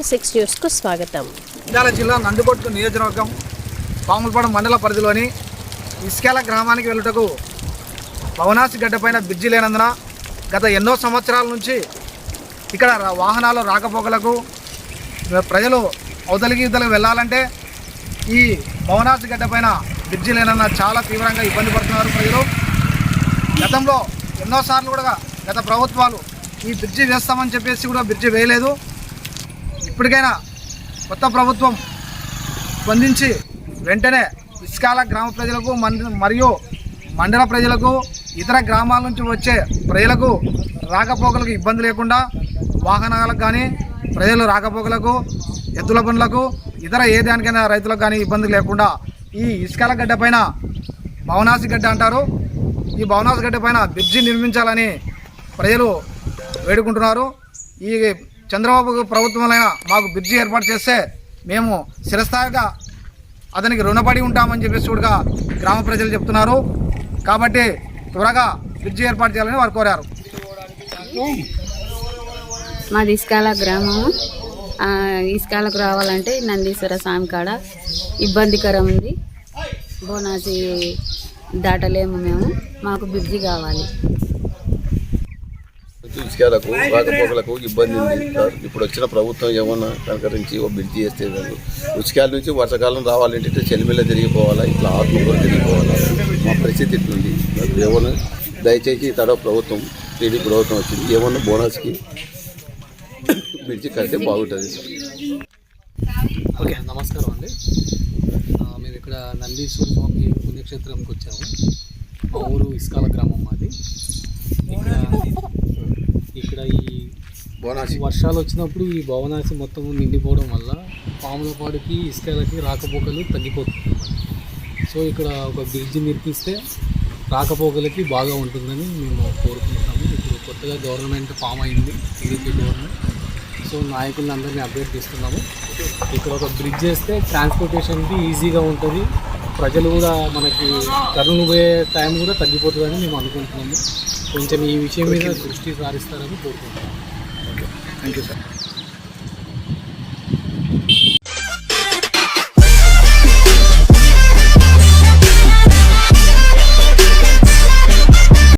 NR six న్యూస్కు స్వాగతం. నంద్యాల జిల్లా నందుకొట్టు నియోజకవర్గం పాములపాడు మండల పరిధిలోని ఇస్కేల గ్రామానికి వెళ్ళుటకు భవనాసి గడ్డపైన బ్రిడ్జి లేనందున గత ఎన్నో సంవత్సరాల నుంచి ఇక్కడ వాహనాలు రాకపోకలకు ప్రజలు అవతలికి ఇవతలకి వెళ్ళాలంటే ఈ భవనాసి గడ్డపైన బ్రిడ్జి లేనన్న చాలా తీవ్రంగా ఇబ్బంది పడుతున్నారు ప్రజలు. గతంలో ఎన్నోసార్లు కూడా గత ప్రభుత్వాలు ఈ బ్రిడ్జి వేస్తామని చెప్పేసి కూడా బ్రిడ్జి వేయలేదు. ఇప్పటికైనా కొత్త ప్రభుత్వం స్పందించి వెంటనే ఇస్కాల గ్రామ ప్రజలకు మరియు మండల ప్రజలకు ఇతర గ్రామాల నుంచి వచ్చే ప్రజలకు రాకపోకలకు ఇబ్బంది లేకుండా వాహనాలకు కానీ ప్రజలు రాకపోకలకు ఎద్దుల పనులకు ఇతర ఏ దానికైనా రైతులకు కానీ ఇబ్బంది లేకుండా ఈ ఇసుకల గడ్డ పైన భవనాసి గడ్డ అంటారు. ఈ భవనాసి గడ్డ పైన బ్రిడ్జి నిర్మించాలని ప్రజలు వేడుకుంటున్నారు. ఈ చంద్రబాబు ప్రభుత్వంలో మాకు బ్రిడ్జి ఏర్పాటు చేస్తే మేము శిరస్థాయిగా అతనికి రుణపడి ఉంటామని చెప్పేసి కూడా గ్రామ ప్రజలు చెప్తున్నారు. కాబట్టి త్వరగా బ్రిడ్జి ఏర్పాటు చేయాలని వారు కోరారు. మాది ఇస్కాల గ్రామము. ఇస్కాలకు రావాలంటే నందీశ్వర స్వామి కాడ ఇబ్బందికరం ఉంది. బోనాసి దాటలేము మేము. మాకు బ్రిడ్జి కావాలి. ఇసుకలకు రాకపోకలకు ఇబ్బంది ఉంది. ఇప్పుడు వచ్చిన ప్రభుత్వం ఏమన్నా కనకరించి ఓ బ్రిడ్జి చేస్తే కాదు ఉచికాల నుంచి వర్షాకాలం రావాలంటే చెలిమిల్ల తిరిగిపోవాలా ఇట్లా ఆత్మకూర తిరిగిపోవాలా? మా పరిస్థితి ఇట్లుంది. నాకు ఏమన్నా దయచేసి తడ ప్రభుత్వం టీడీ ప్రభుత్వం వచ్చింది ఏమన్నా బోనస్కి బ్రిడ్జి కడితే బాగుంటుంది. ఓకే నమస్కారం అండి. మేము ఇక్కడ నందీశ్వర స్వామి పుణ్యక్షేత్రంకి వచ్చాము. మా ఊరు ఇస్కాల గ్రామం మాది. ఇక్కడ ఇక్కడ ఈ బోనాసి. వర్షాలు వచ్చినప్పుడు ఈ భవనాసి మొత్తం నిండిపోవడం వల్ల పాములపాడుకి ఇసుకలకి రాకపోకలు తగ్గిపోతుంది సో ఇక్కడ ఒక బ్రిడ్జ్ నిర్మిస్తే రాకపోకలకి బాగా ఉంటుందని మేము కోరుకుంటున్నాము. ఇప్పుడు కొత్తగా గవర్నమెంట్ ఫామ్ అయింది టీడీపీ గవర్నమెంట్. సో నాయకులను అందరినీ అభ్యర్థిస్తున్నాము ఇక్కడ ఒక బ్రిడ్జ్ వేస్తే ట్రాన్స్పోర్టేషన్కి ఈజీగా ఉంటుంది. ప్రజలు కూడా మనకి కరువు పోయే టైం కూడా తగ్గిపోతుందని మేము అనుకుంటున్నాము. కొంచెం ఈ విషయం మీద దృష్టి సారిస్తారని కోరుకుంటున్నాము థ్యాంక్ యూ సార్.